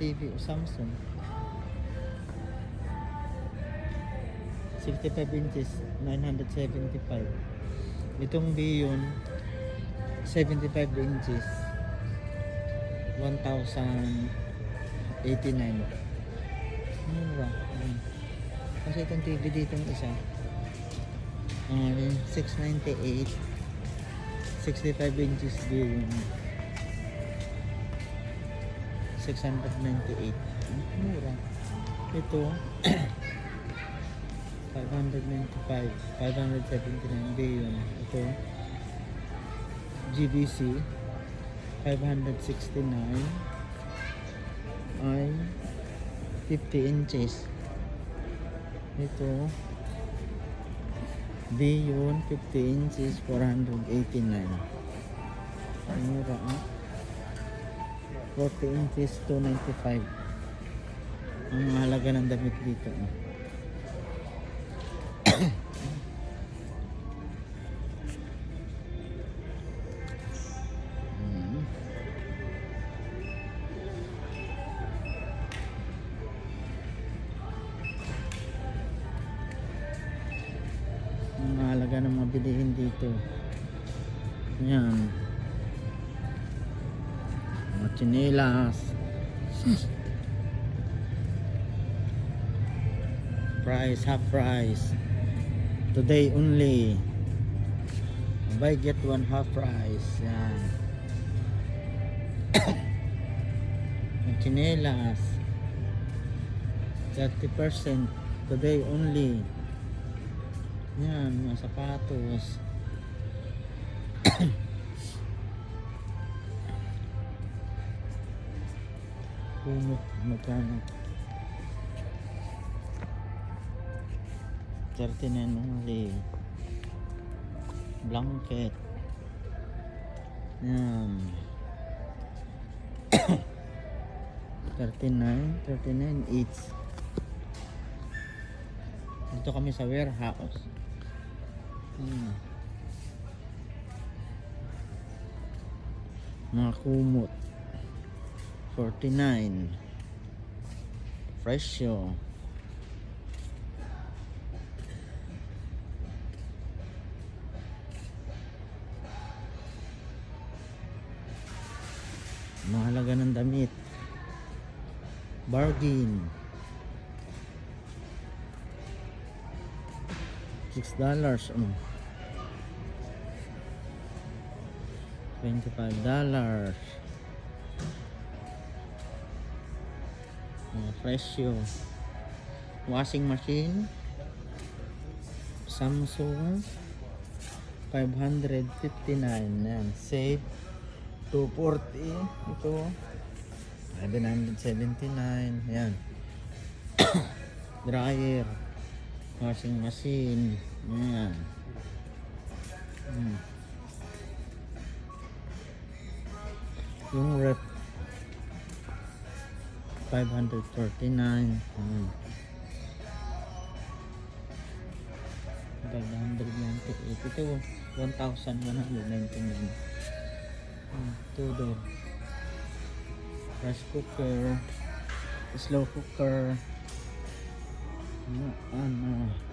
TV o Samsung. 65 inches, 975. Itong Bion, 75 inches, 1,089. Mura. Mm. Kasi itong TV dito isa, yun, 698, 65 inches Bion. 698. Ang Mura. Ito, 595, 579 billion. Ito, GBC, 569 ay 50 inches. Ito, Bion, 50 inches, 489. Ang Mura, ah. 40 inches, 295. Ang halaga ng damit dito. ah. Mm. Ang halaga ng mga bilihin dito. Yan. Mga tsinelas. price, half price. Today only. Buy get one half price. Yan. Mga tsinelas. 30% today only. Yan, mga sapatos. Kumot, magkano? 39 only. Blanket. Yan. 39, 39 each. Dito kami sa warehouse. Hmm. Mga kumot. 49 fresh presyo mahalaga ng damit. Bargain. Six dollars um. $25 Mga presyo. Washing machine. Samsung. 559. Yan. Save. 240. Ito. 779. Yan. Dryer. Washing machine. Yan. Hmm. Yung rep 549. Hmm. 598. Ito 1,199. Hmm. Todo. Rice cooker. Slow cooker. Ano? ano.